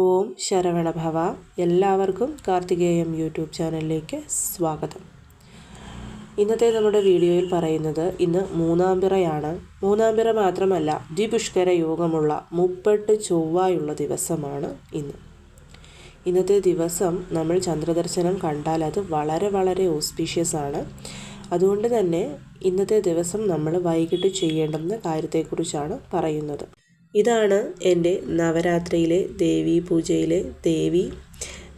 ഓം ശരവണഭവ. എല്ലാവർക്കും കാർത്തികേയം യൂട്യൂബ് ചാനലിലേക്ക് സ്വാഗതം. ഇന്നത്തെ നമ്മുടെ വീഡിയോയിൽ പറയുന്നത് ഇന്ന് മൂന്നാംപിറയാണ്. മൂന്നാംപിറ മാത്രമല്ല ദ്വിപുഷ്കര യോഗമുള്ള മുപ്പെട്ട് ചൊവ്വായുള്ള ദിവസമാണ് ഇന്ന്. ഇന്നത്തെ ദിവസം നമ്മൾ ചന്ദ്രദർശനം കണ്ടാൽ അത് വളരെ വളരെ ഓസ്പീഷ്യസ് ആണ്. അതുകൊണ്ട് തന്നെ ഇന്നത്തെ ദിവസം നമ്മൾ വൈകിട്ട് ചെയ്യേണ്ടുന്ന കാര്യത്തെക്കുറിച്ചാണ് പറയുന്നത്. ഇതാണ് എന്റെ നവരാത്രിയിലെ ദേവി പൂജയിലെ ദേവി.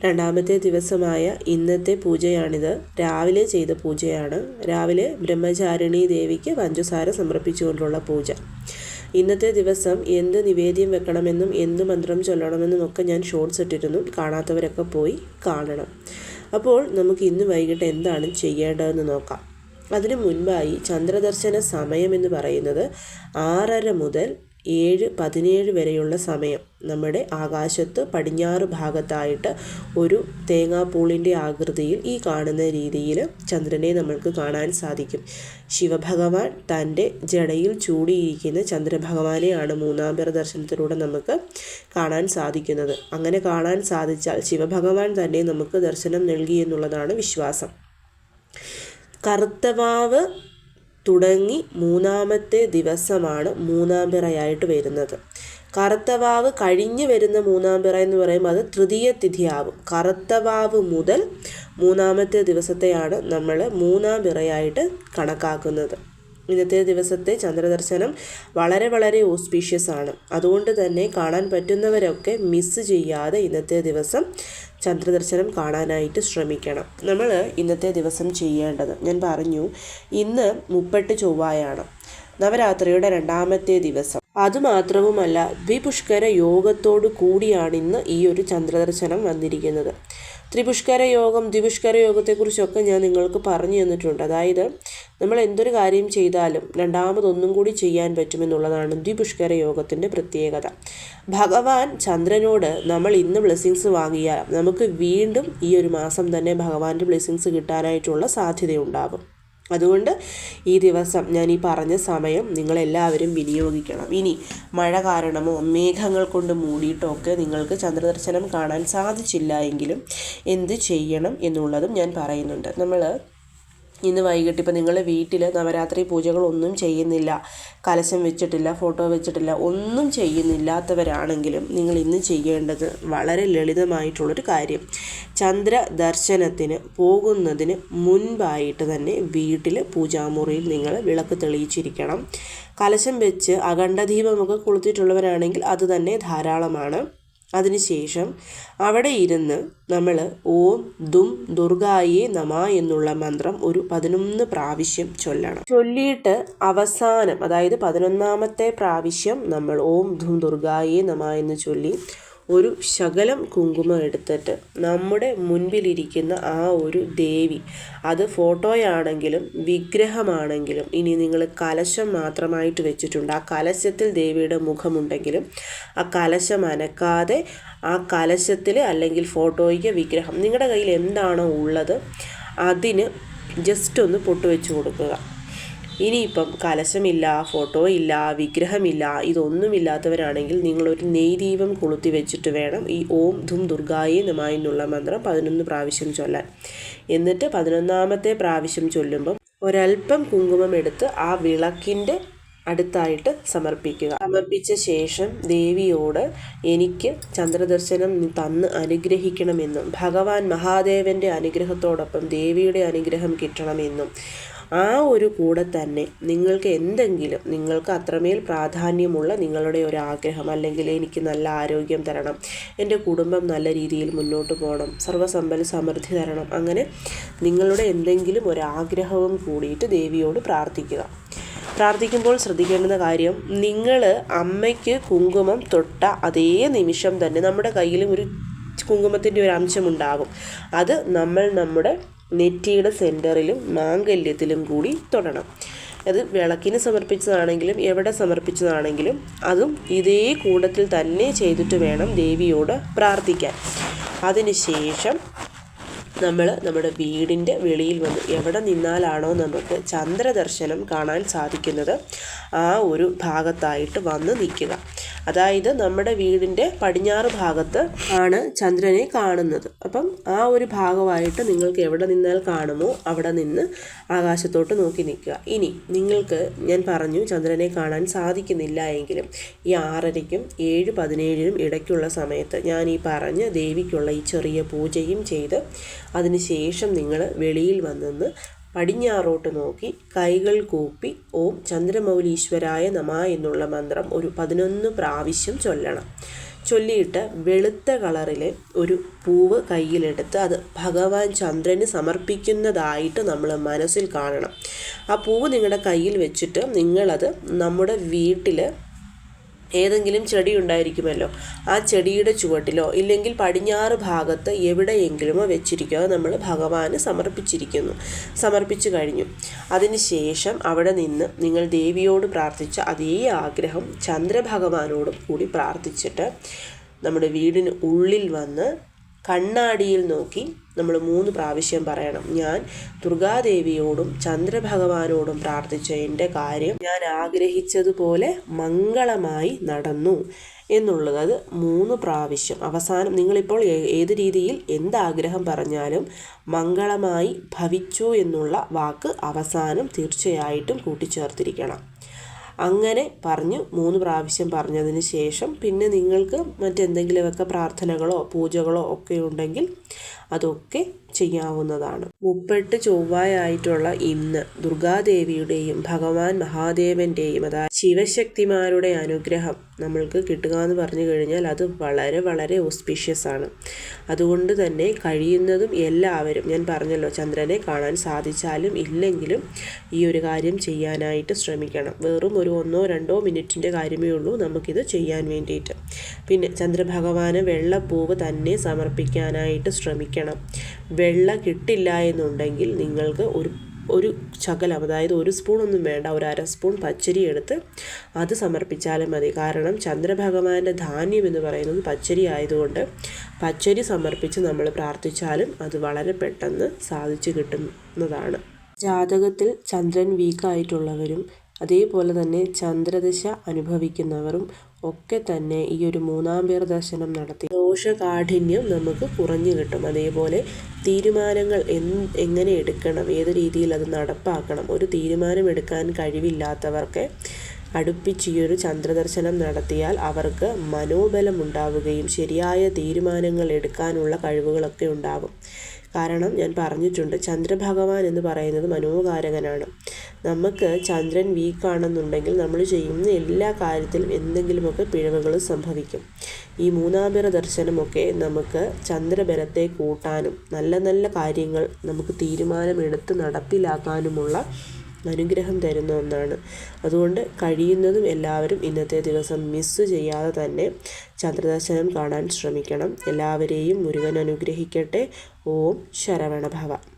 രണ്ടാമത്തെ ദിവസമായ ഇന്നത്തെ പൂജയാണിത്. രാവിലെ ചെയ്ത പൂജയാണ്. രാവിലെ ബ്രഹ്മചാരിണി ദേവിക്ക് പഞ്ചസാര സമർപ്പിച്ചുകൊണ്ടുള്ള പൂജ. ഇന്നത്തെ ദിവസം എന്ത് നിവേദ്യം വെക്കണമെന്നും എന്ത് മന്ത്രം ചൊല്ലണമെന്നും ഒക്കെ ഞാൻ ഷോർട്സ് ഇട്ടിരുന്നു. കാണാത്തവരൊക്കെ പോയി കാണണം. അപ്പോൾ നമുക്ക് ഇന്ന് വൈകിട്ട് എന്താണ് ചെയ്യേണ്ടതെന്ന് നോക്കാം. അതിനു മുൻപായി ചന്ദ്രദർശന സമയം എന്ന് പറയുന്നത് ആറര മുതൽ ഏഴ് പതിനേഴ് വരെയുള്ള സമയം നമ്മുടെ ആകാശത്ത് പടിഞ്ഞാറ് ഭാഗത്തായിട്ട് ഒരു തേങ്ങാപ്പൂളിന്റെ ആകൃതിയിൽ ഈ കാണുന്ന രീതിയിൽ ചന്ദ്രനെ നമ്മൾക്ക് കാണാൻ സാധിക്കും. ശിവഭഗവാൻ തന്റെ ജടയിൽ ചൂടിയിരിക്കുന്ന ചന്ദ്രഭഗവാനെയാണ് മൂന്നാം പേർ ദർശനത്തിലൂടെ നമുക്ക് കാണാൻ സാധിക്കുന്നത്. അങ്ങനെ കാണാൻ സാധിച്ചാൽ ശിവഭഗവാൻ തന്നെ നമുക്ക് ദർശനം നൽകി എന്നുള്ളതാണ് വിശ്വാസം. കറുത്തവാവ് തുടങ്ങി മൂന്നാമത്തെ ദിവസമാണ് മൂന്നാം പിറയായിട്ട് വരുന്നത്. കറുത്തവാവ് കഴിഞ്ഞ് വരുന്ന മൂന്നാം പിറ എന്ന് പറയുമ്പോൾ അത് തൃതീയ തിഥിയാവും. കറുത്തവാവ് മുതൽ മൂന്നാമത്തെ ദിവസത്തെയാണ് നമ്മൾ മൂന്നാം പിറയായിട്ട് കണക്കാക്കുന്നത്. ഇന്നത്തെ ദിവസത്തെ ചന്ദ്രദർശനം വളരെ വളരെ ഓസ്പീഷ്യസ് ആണ്. അതുകൊണ്ട് തന്നെ കാണാൻ പറ്റുന്നവരൊക്കെ മിസ് ചെയ്യാതെ ഇന്നത്തെ ദിവസം ചന്ദ്രദർശനം കാണാനായിട്ട് ശ്രമിക്കണം. നമ്മൾ ഇന്നത്തെ ദിവസം ചെയ്യേണ്ടത് ഞാൻ പറഞ്ഞു ഇന്ന് മുപ്പെട്ട് ചൊവ്വായാണ് നവരാത്രിയുടെ രണ്ടാമത്തെ ദിവസം. അതുമാത്രവുമല്ല ദ്വിപുഷ്കര യോഗത്തോടു കൂടിയാണ് ഇന്ന് ഈ ഒരു ചന്ദ്രദർശനം വന്നിരിക്കുന്നത്. ത്രിപുഷ്കര യോഗം ദ്വിപുഷ്കര യോഗത്തെക്കുറിച്ചൊക്കെ ഞാൻ നിങ്ങൾക്ക് പറഞ്ഞു തന്നിട്ടുണ്ട്. അതായത് നമ്മൾ എന്തൊരു കാര്യം ചെയ്താലും രണ്ടാമതൊന്നും കൂടി ചെയ്യാൻ പറ്റുമെന്നുള്ളതാണ് ദ്വിപുഷ്കര യോഗത്തിന്റെ പ്രത്യേകത. ഭഗവാൻ ചന്ദ്രനോട് നമ്മൾ ഇന്ന് ബ്ലെസ്സിങ്സ് വാങ്ങിയാൽ നമുക്ക് വീണ്ടും ഈ ഒരു മാസം തന്നെ ഭഗവാന്റെ ബ്ലെസ്സിങ്സ് കിട്ടാനായിട്ടുള്ള സാധ്യതയുണ്ടാകും. അതുകൊണ്ട് ഈ ദിവസം ഞാൻ ഈ പറഞ്ഞ സമയം നിങ്ങളെല്ലാവരും വിനിയോഗിക്കണം. ഇനി മഴ കാരണമോ മേഘങ്ങൾ കൊണ്ട് മൂടിയിട്ടോ ഒക്കെ നിങ്ങൾക്ക് ചന്ദ്രദർശനം കാണാൻ സാധിച്ചില്ല എങ്കിലും എന്ത് ചെയ്യണം എന്നുള്ളതും ഞാൻ പറയുന്നുണ്ട്. നമ്മൾ ഇന്ന് വൈകിട്ട് ഇപ്പോൾ നിങ്ങൾ വീട്ടിൽ നവരാത്രി പൂജകളൊന്നും ചെയ്യുന്നില്ല. കലശം വെച്ചിട്ടില്ല ഫോട്ടോ വെച്ചിട്ടില്ല ഒന്നും ചെയ്യുന്നില്ലാത്തവരാണെങ്കിലും നിങ്ങൾ ഇന്ന് ചെയ്യേണ്ടത് വളരെ ലളിതമായിട്ടുള്ളൊരു കാര്യം. ചന്ദ്ര ദർശനത്തിന് പോകുന്നതിന് മുൻപായിട്ട് തന്നെ വീട്ടിൽ പൂജാമുറിയിൽ നിങ്ങൾ വിളക്ക് തെളിയിച്ചിരിക്കണം. കലശം വെച്ച് അഖണ്ഡദീപമൊക്കെ കൊളുത്തിയിട്ടുള്ളവരാണെങ്കിൽ അത് തന്നെ ധാരാളമാണ്. അതിനുശേഷം അവിടെ ഇരുന്ന് നമ്മൾ ഓം ദും ദുർഗായേ നമ എന്നുള്ള മന്ത്രം ഒരു പതിനൊന്ന് പ്രാവശ്യം ചൊല്ലണം. ചൊല്ലിയിട്ട് അവസാനം അതായത് പതിനൊന്നാമത്തെ പ്രാവശ്യം നമ്മൾ ഓം ദും ദുർഗായേ നമ എന്ന് ചൊല്ലി ഒരു ശകലം കുങ്കുമം എടുത്തിട്ട് നമ്മുടെ മുൻപിലിരിക്കുന്ന ആ ഒരു ദേവി അത് ഫോട്ടോയാണെങ്കിലും വിഗ്രഹമാണെങ്കിലും ഇനി നിങ്ങൾ കലശം മാത്രമായിട്ട് വെച്ചിട്ടുണ്ട്. ആ കലശത്തിൽ ദേവിയുടെ മുഖമുണ്ടെങ്കിലും ആ കലശം അനക്കാതെ ആ കലശത്തിൽ അല്ലെങ്കിൽ ഫോട്ടോയ്ക്ക് വിഗ്രഹം നിങ്ങളുടെ കയ്യിൽ എന്താണോ ഉള്ളത് അതിന് ജസ്റ്റ് ഒന്ന് പൊട്ടുവെച്ച് കൊടുക്കുക. ഇനിയിപ്പം കലശമില്ല ഫോട്ടോ ഇല്ല വിഗ്രഹമില്ല ഇതൊന്നുമില്ലാത്തവരാണെങ്കിൽ നിങ്ങളൊരു നെയ്ദീപം കൊളുത്തി വെച്ചിട്ട് വേണം ഈ ഓം ധും ദുർഗായി നമ എന്നുള്ള മന്ത്രം പതിനൊന്ന് പ്രാവശ്യം ചൊല്ലാൻ. എന്നിട്ട് പതിനൊന്നാമത്തെ പ്രാവശ്യം ചൊല്ലുമ്പം ഒരല്പം കുങ്കുമം എടുത്ത് ആ വിളക്കിന്റെ അടുത്തായിട്ട് സമർപ്പിക്കുക. സമർപ്പിച്ച ശേഷം ദേവിയോട് എനിക്ക് ചന്ദ്രദർശനം തന്ന് അനുഗ്രഹിക്കണമെന്നും ഭഗവാൻ മഹാദേവന്റെ അനുഗ്രഹത്തോടൊപ്പം ദേവിയുടെ അനുഗ്രഹം കിട്ടണമെന്നും ആ ഒരു കൂടെ തന്നെ നിങ്ങൾക്ക് എന്തെങ്കിലും നിങ്ങൾക്ക് അത്രമേൽ പ്രാധാന്യമുള്ള നിങ്ങളുടെ ഒരു ആഗ്രഹം അല്ലെങ്കിൽ എനിക്ക് നല്ല ആരോഗ്യം തരണം എന്റെ കുടുംബം നല്ല രീതിയിൽ മുന്നോട്ട് പോകണം സർവസമ്പൽ സമൃദ്ധി തരണം അങ്ങനെ നിങ്ങളുടെ എന്തെങ്കിലും ഒരു ആഗ്രഹവും കൂടിയിട്ട് ദേവിയോട് പ്രാർത്ഥിക്കുക. പ്രാർത്ഥിക്കുമ്പോൾ ശ്രദ്ധിക്കേണ്ടുന്ന കാര്യം നിങ്ങൾ അമ്മയ്ക്ക് കുങ്കുമം തൊട്ട അതേ നിമിഷം തന്നെ നമ്മുടെ കയ്യിലും ഒരു കുങ്കുമത്തിന്റെ ഒരു അംശമുണ്ടാകും. അത് നമ്മൾ നമ്മുടെ നെറ്റിയുടെ സെന്ററിലും മാംഗല്യത്തിലും കൂടി തൊടണം. അത് വിളക്കിന് സമർപ്പിച്ചതാണെങ്കിലും എവിടെ സമർപ്പിച്ചതാണെങ്കിലും അതും ഇതേ കൂടത്തിൽ തന്നെ ചെയ്തിട്ട് വേണം ദേവിയോട് പ്രാർത്ഥിക്കാൻ. അതിനുശേഷം നമ്മൾ നമ്മുടെ വീടിന്റെ വെളിയിൽ വന്ന് എവിടെ നിന്നാലാണോ നമുക്ക് ചന്ദ്രദർശനം കാണാൻ സാധിക്കുന്നത് ആ ഒരു ഭാഗത്തായിട്ട് വന്ന് നിൽക്കുക. അതായത് നമ്മുടെ വീടിന്റെ പടിഞ്ഞാറ് ഭാഗത്ത് ആണ് ചന്ദ്രനെ കാണുന്നത്. അപ്പം ആ ഒരു ഭാഗമായിട്ട് നിങ്ങൾക്ക് എവിടെ നിന്നാൽ കാണുമോ അവിടെ നിന്ന് ആകാശത്തോട്ട് നോക്കി നിൽക്കുക. ഇനി നിങ്ങൾക്ക് ഞാൻ പറഞ്ഞു ചന്ദ്രനെ കാണാൻ സാധിക്കുന്നില്ല എങ്കിലും ഈ ആറരയ്ക്കും ഏഴ് പതിനേഴിനും ഇടയ്ക്കുള്ള സമയത്ത് ഞാൻ ഈ പറഞ്ഞ ദേവിക്കുള്ള ഈ ചെറിയ പൂജയും ചെയ്ത് അതിനുശേഷം നിങ്ങൾ വെളിയിൽ വന്നെന്ന് പടിഞ്ഞാറോട്ട് നോക്കി കൈകൾ കൂപ്പി ഓം ചന്ദ്രമൗലീശ്വരായ നമ എന്നുള്ള മന്ത്രം ഒരു പതിനൊന്ന് പ്രാവശ്യം ചൊല്ലണം. ചൊല്ലിയിട്ട് വെളുത്ത കളറിലെ ഒരു പൂവ് കയ്യിലെടുത്ത് അത് ഭഗവാൻ ചന്ദ്രന് സമർപ്പിക്കുന്നതായിട്ട് നമ്മൾ മനസ്സിൽ കാണണം. ആ പൂവ് നിങ്ങളുടെ കയ്യിൽ വെച്ചിട്ട് നിങ്ങളത് നമ്മുടെ വീട്ടിൽ ഏതെങ്കിലും ചെടി ഉണ്ടായിരിക്കുമല്ലോ. ആ ചെടിയുടെ ചുവട്ടിലോ ഇല്ലെങ്കിൽ പടിഞ്ഞാറ് ഭാഗത്ത് എവിടെയെങ്കിലുമോ വെച്ചിരിക്കുക നമ്മൾ ഭഗവാന് സമർപ്പിച്ചിരിക്കുന്നു. സമർപ്പിച്ചു കഴിഞ്ഞു. അതിനുശേഷം അവിടെ നിന്ന് നിങ്ങൾ ദേവിയോട് പ്രാർത്ഥിച്ച അതേ ആഗ്രഹം ചന്ദ്രഭഗവാനോടും കൂടി പ്രാർത്ഥിച്ചിട്ട് നമ്മുടെ വീടിന് ഉള്ളിൽ വന്ന് കണ്ണാടിയിൽ നോക്കി നമ്മൾ മൂന്ന് പ്രാവശ്യം പറയണം. ഞാൻ ദുർഗാദേവിയോടും ചന്ദ്രഭഗവാനോടും പ്രാർത്ഥിച്ച എന്റെ കാര്യം ഞാൻ ആഗ്രഹിച്ചതുപോലെ മംഗളമായി നടന്നു എന്നുള്ളത് അത് മൂന്ന് പ്രാവശ്യം. അവസാനം നിങ്ങളിപ്പോൾ ഏത് രീതിയിൽ എന്താഗ്രഹം പറഞ്ഞാലും മംഗളമായി ഭവിച്ചു എന്നുള്ള വാക്ക് അവസാനം തീർച്ചയായിട്ടും കൂട്ടിച്ചേർത്തിരിക്കണം. അങ്ങനെ പറഞ്ഞ് മൂന്ന് പ്രാവശ്യം പറഞ്ഞതിന് ശേഷം പിന്നെ നിങ്ങൾക്ക് മറ്റെന്തെങ്കിലുമൊക്കെ പ്രാർത്ഥനകളോ പൂജകളോ ഒക്കെ ഉണ്ടെങ്കിൽ അതൊക്കെ ചെയ്യാവുന്നതാണ്. മുപ്പെട്ട് ചൊവ്വായായിട്ടുള്ള ഇന്ന് ദുർഗാദേവിയുടെയും ഭഗവാൻ മഹാദേവന്റെയും അതായത് ശിവശക്തിമാരുടെ അനുഗ്രഹം നമ്മൾക്ക് കിട്ടുക എന്ന് പറഞ്ഞു കഴിഞ്ഞാൽ അത് വളരെ വളരെ ഓസ്പിഷ്യസ് ആണ്. അതുകൊണ്ട് തന്നെ കഴിയുന്നതും എല്ലാവരും ഞാൻ പറഞ്ഞല്ലോ ചന്ദ്രനെ കാണാൻ സാധിച്ചാലും ഇല്ലെങ്കിലും ഈ ഒരു കാര്യം ചെയ്യാനായിട്ട് ശ്രമിക്കണം. വെറും ഒരു ഒന്നോ രണ്ടോ മിനിറ്റിന്റെ കാര്യമേ ഉള്ളൂ നമുക്കിത് ചെയ്യാൻ വേണ്ടിയിട്ട്. പിന്നെ ചന്ദ്രഭഗവാന് വെള്ളപ്പൂവ് തന്നെ സമർപ്പിക്കാനായിട്ട് ശ്രമിക്കണം. വെള്ള കിട്ടില്ല എന്നുണ്ടെങ്കിൽ നിങ്ങൾക്ക് ഒരു ഒരു ശകലം അതായത് ഒരു സ്പൂണൊന്നും വേണ്ട ഒരു അര സ്പൂൺ പച്ചരി എടുത്ത് അത് സമർപ്പിച്ചാലും മതി. കാരണം ചന്ദ്രഭഗവാന്റെ ധാന്യം എന്ന് പറയുന്നത് പച്ചരി ആയതുകൊണ്ട് പച്ചരി സമർപ്പിച്ച് നമ്മൾ പ്രാർത്ഥിച്ചാലും അത് വളരെ പെട്ടെന്ന് സാധിച്ചു കിട്ടുന്നതാണ്. ജാതകത്തിൽ ചന്ദ്രൻ വീക്കായിട്ടുള്ളവരും അതേപോലെ തന്നെ ചന്ദ്രദശ അനുഭവിക്കുന്നവരും ഒക്കെ തന്നെ ഈ ഒരു മൂന്നാം പേർ ദർശനം നടത്തി. ദോഷകാഠിന്യം നമുക്ക് കുറഞ്ഞു കിട്ടും. അതേപോലെ തീരുമാനങ്ങൾ എങ്ങനെ എടുക്കണം ഏത് രീതിയിൽ അത് നടപ്പാക്കണം ഒരു തീരുമാനം എടുക്കാൻ കഴിവില്ലാത്തവർക്ക് അടുപ്പിച്ച് ഈ ഒരു ചന്ദ്രദർശനം നടത്തിയാൽ അവർക്ക് മനോബലം ഉണ്ടാവുകയും ശരിയായ തീരുമാനങ്ങൾ എടുക്കാനുള്ള കഴിവുകളൊക്കെ ഉണ്ടാകും കാരണം ഞാൻ പറഞ്ഞിട്ടുണ്ട് ചന്ദ്രഭഗവാൻ എന്ന് പറയുന്നത് മനോകാരകനാണ്. നമുക്ക് ചന്ദ്രൻ വീക്കാണെന്നുണ്ടെങ്കിൽ നമ്മൾ ചെയ്യുന്ന എല്ലാ കാര്യത്തിലും എന്തെങ്കിലുമൊക്കെ പിഴവുകൾ സംഭവിക്കും. ഈ മൂന്നാംപിറ ദർശനമൊക്കെ നമുക്ക് ചന്ദ്രബലത്തെ കൂട്ടാനും നല്ല നല്ല കാര്യങ്ങൾ നമുക്ക് തീരുമാനമെടുത്ത് നടപ്പിലാക്കാനുമുള്ള അനുഗ്രഹം തരുന്ന ഒന്നാണ്. അതുകൊണ്ട് കഴിയുന്നതും എല്ലാവരും ഇന്നത്തെ ദിവസം മിസ്സ് ചെയ്യാതെ തന്നെ ചന്ദ്രദർശനം കാണാൻ ശ്രമിക്കണം. എല്ലാവരെയും മുരുകൻ അനുഗ്രഹിക്കട്ടെ. ഓം ശരവണഭവ.